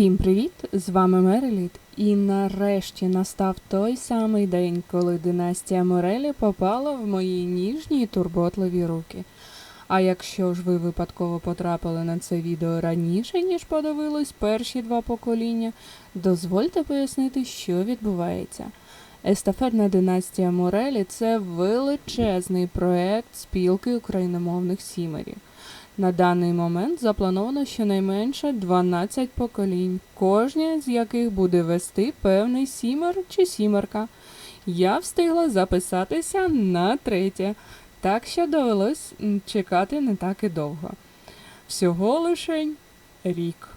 Всім привіт! З вами Мереліт. І нарешті настав той самий день, коли династія Морелі попала в мої ніжні і турботливі руки. А якщо ж ви випадково потрапили на це відео раніше, ніж подивились перші два покоління, дозвольте пояснити, що відбувається. Естафетна династія Морелі це величезний проект спілки україномовних сімерів. На даний момент заплановано щонайменше 12 поколінь, кожне з яких буде вести певний сімер чи сімерка. Я встигла записатися на третє, так що довелось чекати не так і довго. Всього лишень рік.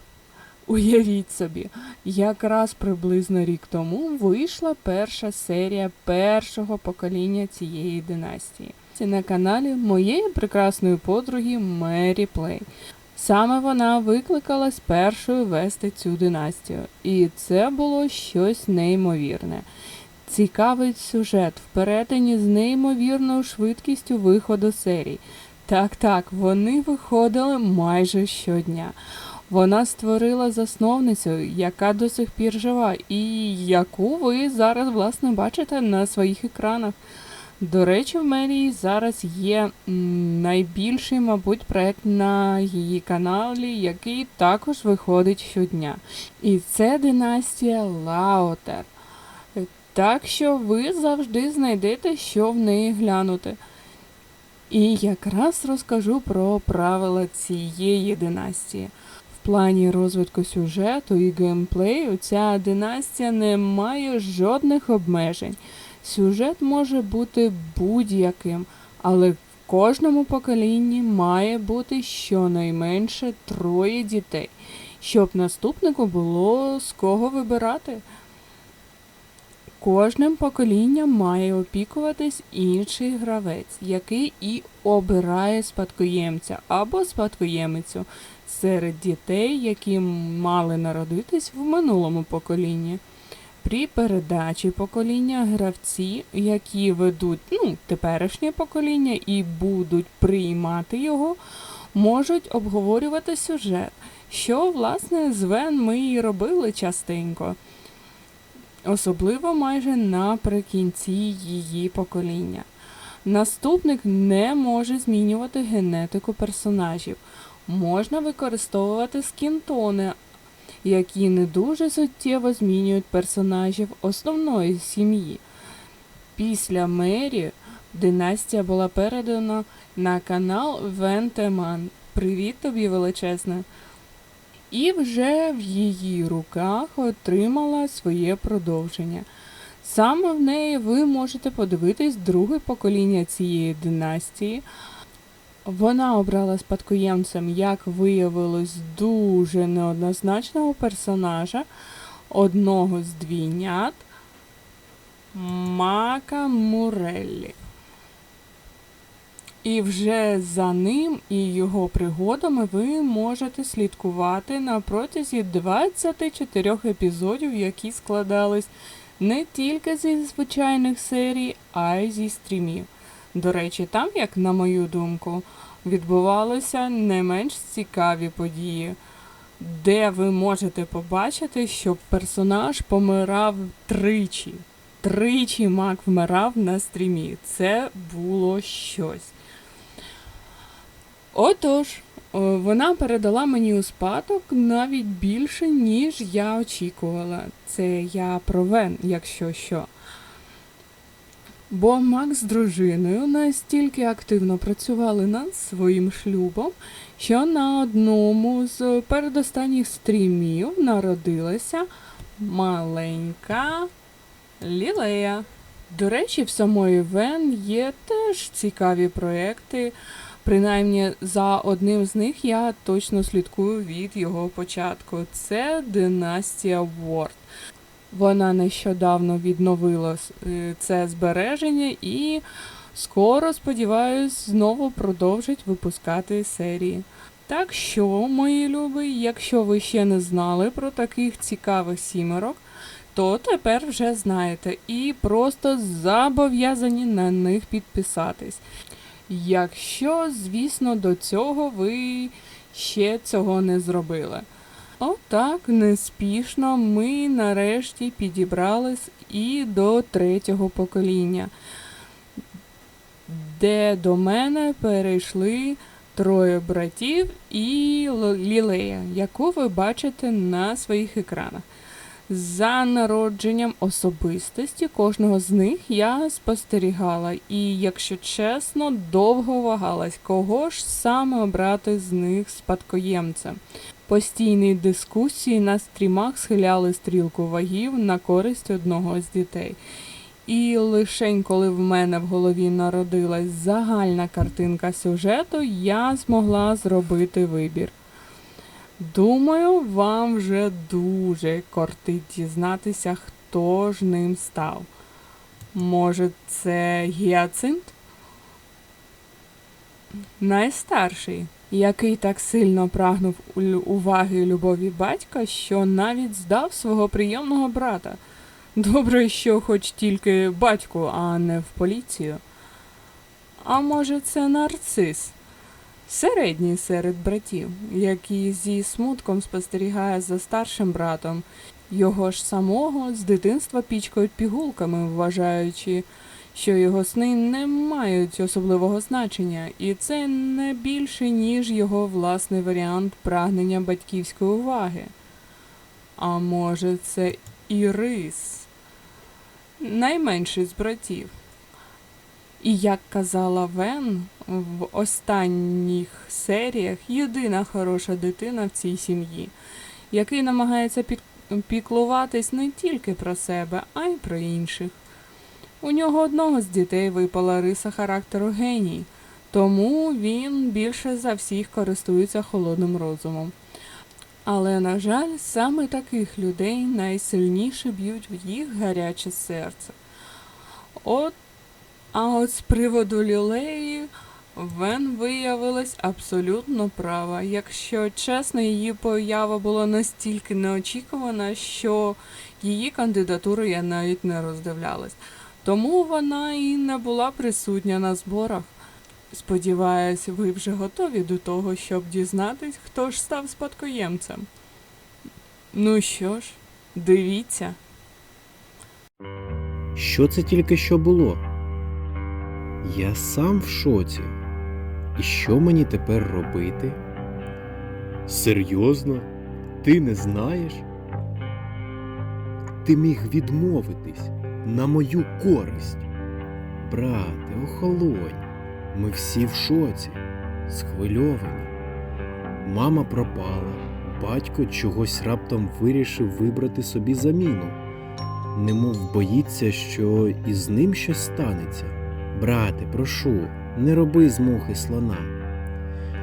Уявіть собі, якраз приблизно рік тому вийшла перша серія першого покоління цієї династії. На каналі моєї прекрасної подруги Мері Плей. Саме вона викликалась першою вести цю династію, і це було щось неймовірне. Цікавий сюжет в перетині з неймовірною швидкістю виходу серій. Так, так, вони виходили майже щодня. Вона створила засновницю, яка до сих пір жива, і яку ви зараз власне бачите на своїх екранах. До речі, в Мерії зараз є найбільший, мабуть, проект на її каналі, який також виходить щодня. І це династія Лаотер. Так що ви завжди знайдете, що в неї глянути. І якраз розкажу про правила цієї династії. В плані розвитку сюжету і геймплею ця династія не має жодних обмежень. Сюжет може бути будь-яким, але в кожному поколінні має бути щонайменше троє дітей, щоб наступнику було з кого вибирати. Кожним поколінням має опікуватись інший гравець, який і обирає спадкоємця або спадкоємицю серед дітей, які мали народитись в минулому поколінні. При передачі покоління гравці, які ведуть ну, теперішнє покоління і будуть приймати його, можуть обговорювати сюжет, що, власне, з Вен ми і робили частенько. Особливо майже наприкінці її покоління. Наступник не може змінювати генетику персонажів. Можна використовувати скінтони, які не дуже суттєво змінюють персонажів основної сім'ї. Після Мері династія була передана на канал Вентеман. Привіт тобі величезне! І вже в її руках отримала своє продовження. Саме в неї ви можете подивитись друге покоління цієї династії. Вона обрала спадкоємцем, як виявилось, дуже неоднозначного персонажа, одного з двійнят Мака Муреллі. І вже за ним і його пригодами ви можете слідкувати на протязі 24 епізодів, які складались не тільки зі звичайних серій, а й зі стрімів. До речі, там, як на мою думку, відбувалися не менш цікаві події, де ви можете побачити, що персонаж помирав тричі. Тричі Мак вмирав на стрімі. Це було щось. Отож, вона передала мені у спадок навіть більше, ніж я очікувала. Це я про Вен, якщо що. Бо Мак з дружиною настільки активно працювали над своїм шлюбом, що на одному з передостанніх стрімів народилася маленька Лілея. До речі, в самої Вен є теж цікаві проекти. Принаймні, за одним з них я точно слідкую від його початку. Це Династія Ворд. Вона нещодавно відновила е, це збереження і скоро, сподіваюсь, знову продовжить випускати серії. Так що, мої любі, якщо ви ще не знали про таких цікавих сімерок, то тепер вже знаєте і просто зобов'язані на них підписатись. Якщо, звісно, до цього ви ще цього не зробили. Отак неспішно ми нарешті підібрались і до третього покоління, де до мене перейшли троє братів і Лілея, яку ви бачите на своїх екранах. За народженням особистості кожного з них я спостерігала, і, якщо чесно, довго вагалась, кого ж саме обрати з них спадкоємцем. Постійні дискусії на стрімах схиляли стрілку вагів на користь одного з дітей. І лише коли в мене в голові народилась загальна картинка сюжету, я змогла зробити вибір. Думаю, вам вже дуже кортить дізнатися, хто ж ним став. Може, це гіацинт? Найстарший, який так сильно прагнув уваги і любові батька, що навіть здав свого прийомного брата. Добре, що хоч тільки батьку, а не в поліцію. А може, це нарцис? Середній серед братів, який зі смутком спостерігає за старшим братом, його ж самого з дитинства пічкають пігулками, вважаючи, що його сни не мають особливого значення, і це не більше, ніж його власний варіант прагнення батьківської уваги. А може, це Ірис, найменший з братів. І як казала Вен, в останніх серіях єдина хороша дитина в цій сім'ї, який намагається піклуватись не тільки про себе, а й про інших. У нього одного з дітей випала риса характеру геній, тому він більше за всіх користується холодним розумом. Але, на жаль, саме таких людей найсильніше б'ють в їх гаряче серце. От а от з приводу лілеї Вен виявилась абсолютно права. Якщо чесно, її поява була настільки неочікувана, що її кандидатуру я навіть не роздивлялась. Тому вона і не була присутня на зборах. Сподіваюсь, ви вже готові до того, щоб дізнатись, хто ж став спадкоємцем. Ну що ж, дивіться. Що це тільки що було? Я сам в шоці. І що мені тепер робити? Серйозно? Ти не знаєш? Ти міг відмовитись на мою користь. Брате, охолонь. Ми всі в шоці, схвильовані. Мама пропала, батько чогось раптом вирішив вибрати собі заміну немов боїться, що із ним щось станеться. Брате, прошу, не роби з мухи слона.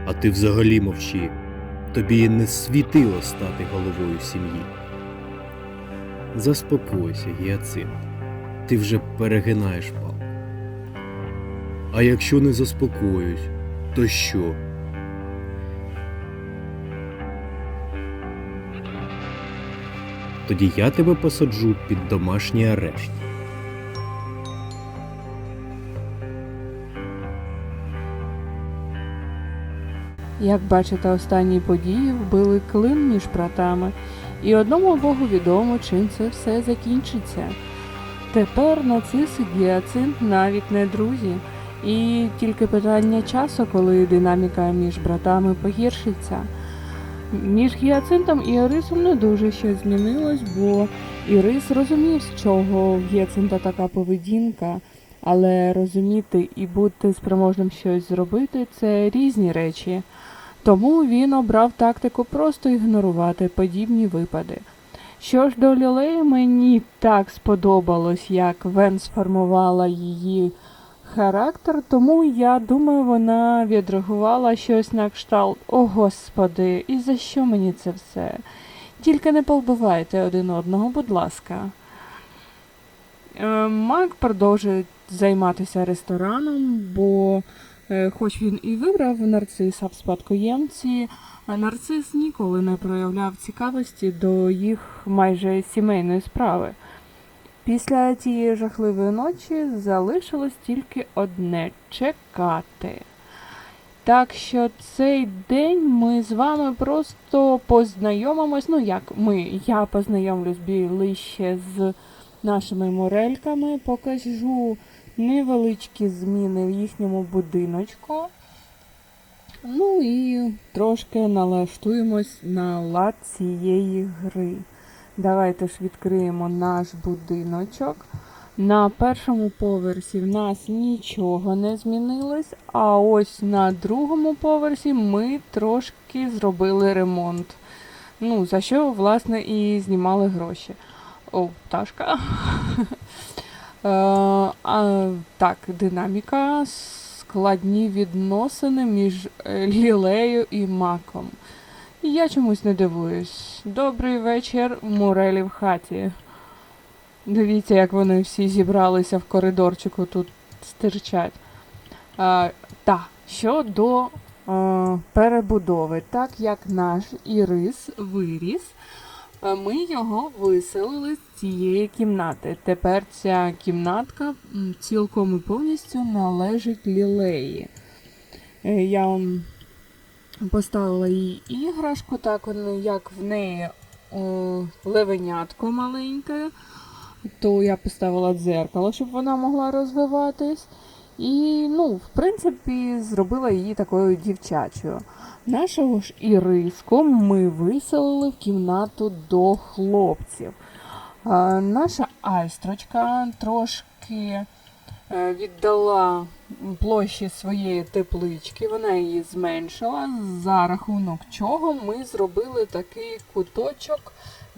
А ти взагалі мовчи. Тобі не світило стати головою сім'ї. Заспокойся, Гіацинт. Ти вже перегинаєш палку. А якщо не заспокоюсь, то що? Тоді я тебе посаджу під домашній арешт. Як бачите, останні події вбили клин між братами, і одному Богу відомо, чим це все закінчиться. Тепер нацис і гіацинт навіть не друзі, і тільки питання часу, коли динаміка між братами погіршиться. Між гіацинтом і Ірисом не дуже щось змінилось, бо Ірис розумів, з чого в гіацинта така поведінка, але розуміти і бути спроможним щось зробити це різні речі. Тому він обрав тактику просто ігнорувати подібні випади. Що ж до Лілеї, мені так сподобалось, як Вен сформувала її характер, тому я думаю, вона відреагувала щось на кшталт О господи, і за що мені це все? Тільки не повбивайте один одного, будь ласка. Е, Мак продовжує займатися рестораном, бо Е, Хоч він і вибрав нарциса в спадкоємці, нарцис ніколи не проявляв цікавості до їх майже сімейної справи. Після тієї жахливої ночі залишилось тільки одне чекати. Так що цей день ми з вами просто познайомимось. Ну як ми, я познайомлюсь ближче з нашими морельками, покажу невеличкі зміни в їхньому будиночку. Ну і трошки налаштуємось на лад цієї гри. Давайте ж відкриємо наш будиночок. На першому поверсі в нас нічого не змінилось, а ось на другому поверсі ми трошки зробили ремонт. Ну, за що, власне, і знімали гроші. О, пташка. Е, так, динаміка, складні відносини між е, лілею і маком. Я чомусь не дивуюсь. Добрий вечір, Мурелі в хаті. Дивіться, як вони всі зібралися в коридорчику тут стирчать. А, та, щодо а, перебудови, так як наш Ірис виріс, ми його виселили з цієї кімнати. Тепер ця кімнатка цілком і повністю належить лілеї. Е, Я вам поставила їй іграшку, так як в неї о, левенятко маленьке, то я поставила дзеркало, щоб вона могла розвиватись. І, ну, в принципі, зробила її такою дівчачою. Нашого ж Іриску ми виселили в кімнату до хлопців. А, наша айстрочка трошки е, віддала площі своєї теплички, вона її зменшила, за рахунок чого ми зробили такий куточок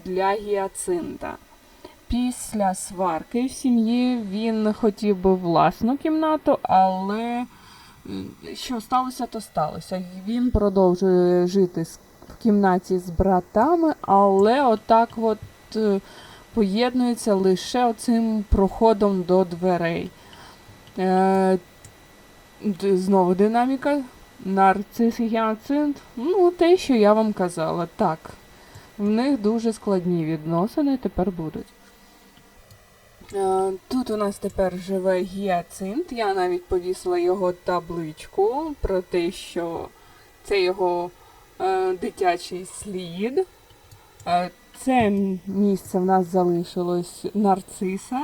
для гіацинта. Після сварки в сім'ї він хотів би власну кімнату, але що сталося, то сталося. Він продовжує жити в кімнаті з братами, але отак от е, поєднується лише оцим проходом до дверей. Е, знову динаміка. Нарцис і гіацинт. Ну, те, що я вам казала. Так. В них дуже складні відносини тепер будуть. Е, Тут у нас тепер живе гіацинт. Я навіть повісила його табличку про те, що це його е, дитячий слід. Е, це місце в нас залишилось нарциса.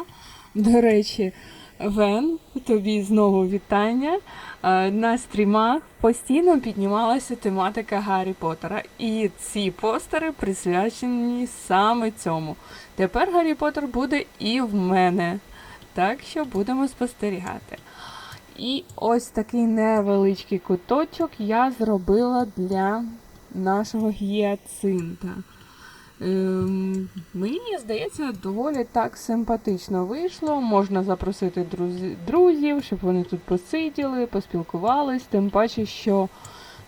До речі, Вен, тобі знову вітання. Е, На стрімах постійно піднімалася тематика Гаррі Поттера. І ці постери присвячені саме цьому. Тепер Гаррі Поттер буде і в мене. Так що будемо спостерігати. І ось такий невеличкий куточок я зробила для нашого гіацинта. Ем, мені здається, доволі так симпатично вийшло. Можна запросити друзів, щоб вони тут посиділи, поспілкувались. Тим паче, що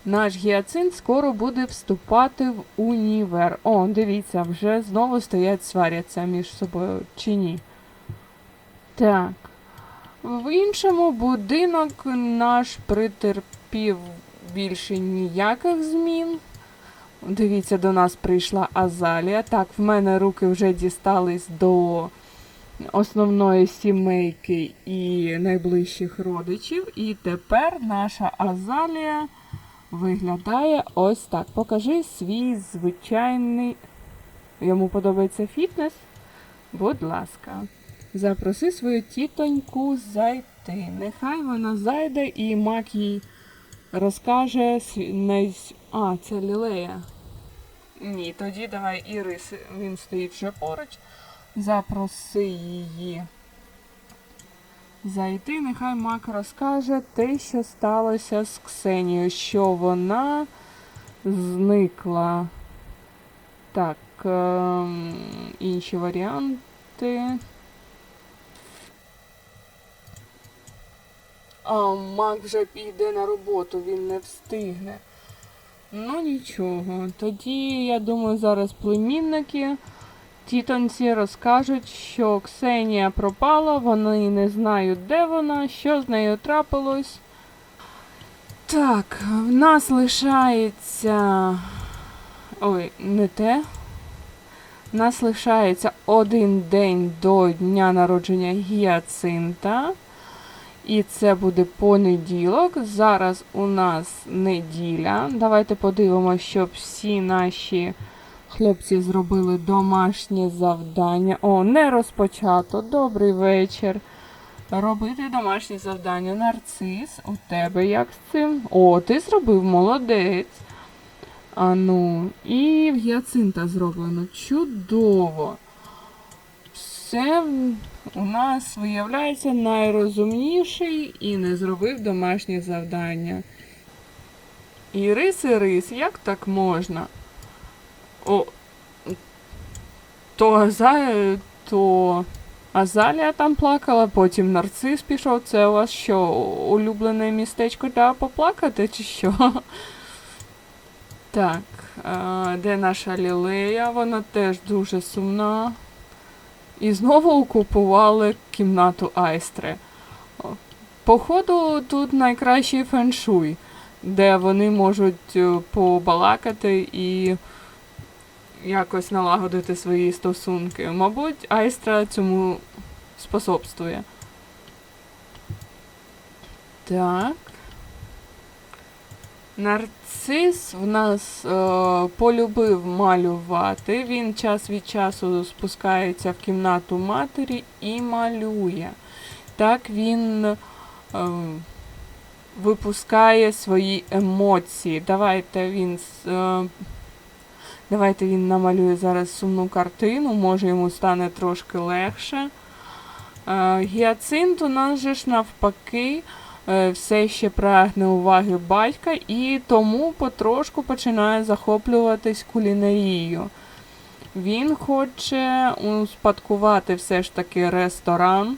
наш гіацинт скоро буде вступати в універ. О, дивіться, вже знову стоять сваряться між собою чи ні. Так. В іншому будинок наш притерпів більше ніяких змін. Дивіться, до нас прийшла Азалія. Так, в мене руки вже дістались до основної сімейки і найближчих родичів. І тепер наша Азалія виглядає ось так. Покажи свій звичайний. Йому подобається фітнес? Будь ласка, запроси свою тітоньку зайти. Нехай вона зайде і мак їй розкаже А, це лілея. Ні, тоді давай Ірис, він стоїть вже поруч. Запроси її зайти. Нехай Мак розкаже те, що сталося з Ксенією, що вона зникла. Так, ем, інші варіанти. А Мак вже піде на роботу, він не встигне. Ну нічого. Тоді, я думаю, зараз племінники тітонці розкажуть, що Ксенія пропала, вони не знають, де вона, що з нею трапилось. Так, в нас лишається. Ой, не те. В нас лишається один день до дня народження гіацинта. І це буде понеділок. Зараз у нас неділя. Давайте подивимося, щоб всі наші хлопці зробили домашнє завдання. О, не розпочато. Добрий вечір. Робити домашнє завдання. Нарцис, у тебе як з цим? О, ти зробив молодець. А ну, і в гіацинта зроблено. Чудово. Все у нас виявляється найрозумніший і не зробив домашнє завдання. Ірис, Ірис, як так можна? О, то Азалія, то Азалія там плакала, потім нарцис пішов. Це у вас що, улюблене містечко для поплакати, чи що? Так, де наша лілея? Вона теж дуже сумна. І знову окупували кімнату Айстри. Походу, тут найкращий феншуй, де вони можуть е, побалакати і якось налагодити свої стосунки. Мабуть, Айстра цьому способствує. Так. Нарцис в нас е, полюбив малювати. Він час від часу спускається в кімнату матері і малює. Так він е, випускає свої емоції. Давайте він, е, давайте він намалює зараз сумну картину, може йому стане трошки легше. Е, гіацинт у нас же ж навпаки все ще прагне уваги батька і тому потрошку починає захоплюватись кулінарією. Він хоче успадкувати все ж таки ресторан,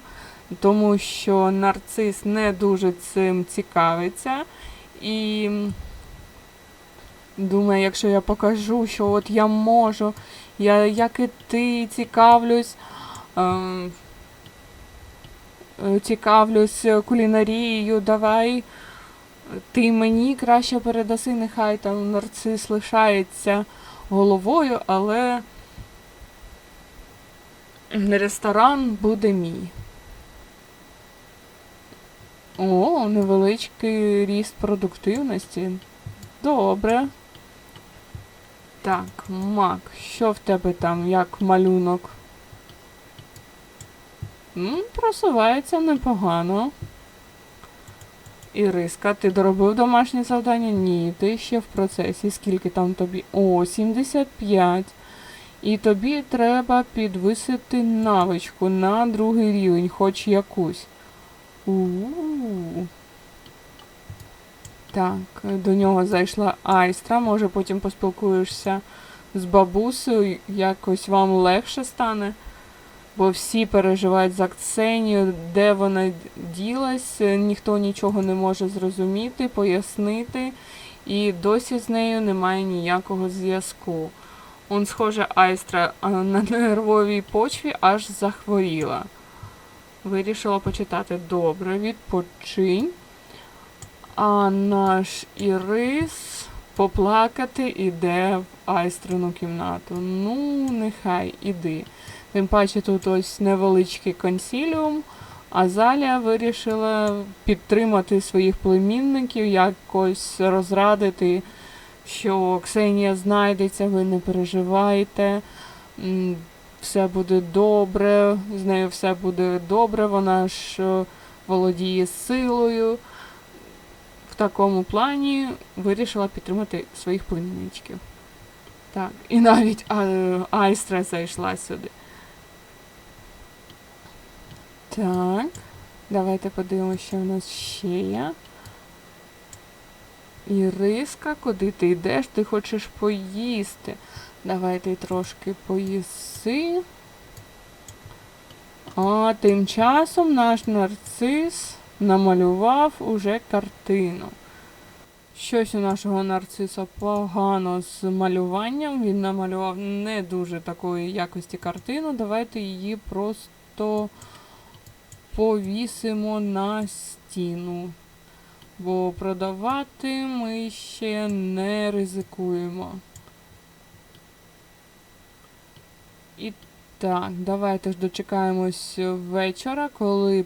тому що нарцис не дуже цим цікавиться. І думає, якщо я покажу, що от я можу, я як і ти цікавлюсь. ем, е, цікавлюсь кулінарією, давай ти мені краще передаси, нехай там нарцис лишається головою, але ресторан буде мій. О, невеличкий ріст продуктивності. Добре. Так, Мак, що в тебе там, як малюнок? М, просувається непогано. Іриска, ти доробив домашнє завдання? Ні, ти ще в процесі. Скільки там тобі? О, 75. І тобі треба підвисити навичку на другий рівень, хоч якусь. У-у-у. Так, до нього зайшла Айстра. Може потім поспілкуєшся з бабусею, якось вам легше стане. Бо всі переживають за Ксенію, де вона ділась, е, ніхто нічого не може зрозуміти, пояснити, і досі з нею немає ніякого зв'язку. Он, схоже, Айстра на нервовій почві аж захворіла. Вирішила почитати добре, відпочинь. А наш Ірис поплакати іде в Айстрину кімнату. Ну, нехай іди. Тим паче тут ось невеличкий консіліум, а Залія вирішила підтримати своїх племінників, якось розрадити, що Ксенія знайдеться, ви не переживайте, все буде добре, з нею все буде добре, вона ж е, володіє силою. В такому плані вирішила підтримати своїх племінничків. Так, і навіть а, Айстра зайшла сюди. Так, давайте подивимося, що в нас ще є. Іриска, куди ти йдеш? Ти хочеш поїсти. Давай ти трошки поїси. А тим часом наш нарцис намалював уже картину. Щось у нашого нарциса погано з малюванням. Він намалював не дуже такої якості картину. Давайте її просто повісимо на стіну. Бо продавати ми ще не ризикуємо. І так, давайте ж дочекаємось вечора, коли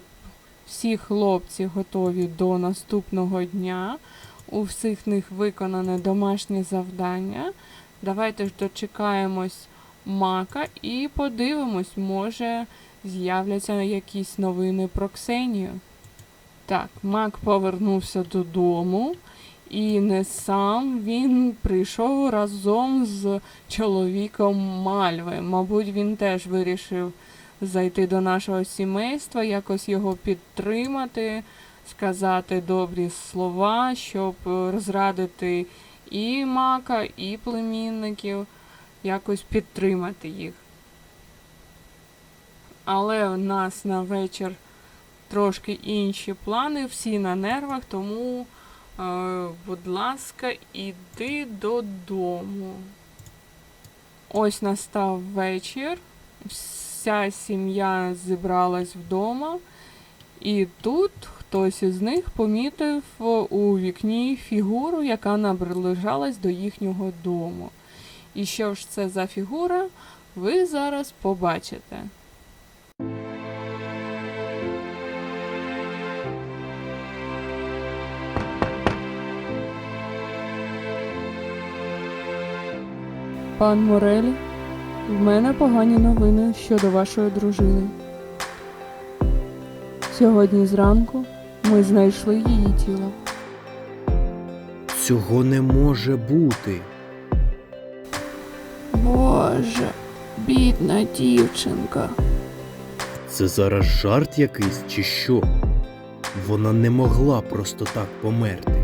Всі хлопці готові до наступного дня. У всіх них виконане домашнє завдання. Давайте ж дочекаємось мака і подивимось, може з'являться якісь новини про Ксенію. Так, Мак повернувся додому, і не сам він прийшов разом з чоловіком Мальви. Мабуть, він теж вирішив зайти до нашого сімейства, якось його підтримати, сказати добрі слова, щоб розрадити і мака, і племінників, якось підтримати їх. Але в нас на вечір трошки інші плани, всі на нервах, тому, е, будь ласка, іди додому. Ось настав вечір. Вся сім'я зібралась вдома, і тут хтось із них помітив е, у вікні фігуру, яка наближалась до їхнього дому. І що ж це за фігура, ви зараз побачите. Пан Морелі, в мене погані новини щодо вашої дружини. Сьогодні зранку ми знайшли її тіло. Цього не може бути. Боже, бідна дівчинка. Це зараз жарт якийсь чи що? Вона не могла просто так померти.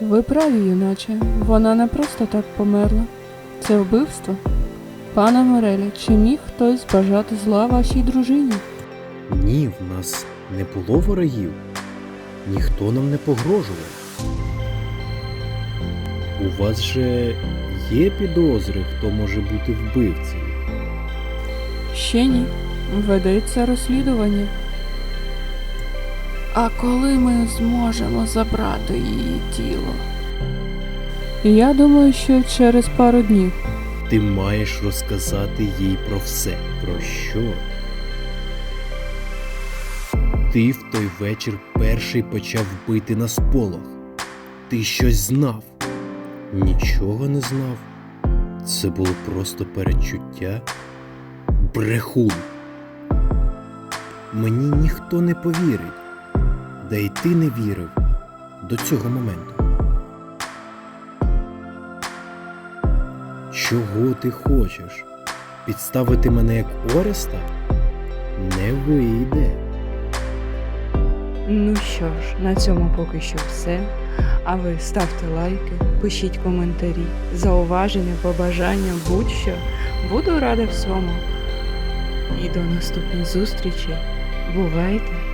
Ви праві, юначе. Вона не просто так померла. Це вбивство. Пане Морелі, чи міг хтось бажати зла вашій дружині? Ні, в нас не було ворогів. Ніхто нам не погрожував. У вас же є підозри, хто може бути вбивцею. Ще ні. Ведеться розслідування. А коли ми зможемо забрати її тіло? Я думаю, що через пару днів. Ти маєш розказати їй про все. Про що? Ти в той вечір перший почав бити на сполох. Ти щось знав. Нічого не знав. Це було просто перечуття. Брехун. Мені ніхто не повірить. Да й ти не вірив до цього моменту. Чого ти хочеш? Підставити мене як Ореста? Не вийде. Ну що ж, на цьому поки що все. А ви ставте лайки, пишіть коментарі, зауваження, побажання, будь-що. Буду рада всьому. І до наступних зустрічей. Бувайте!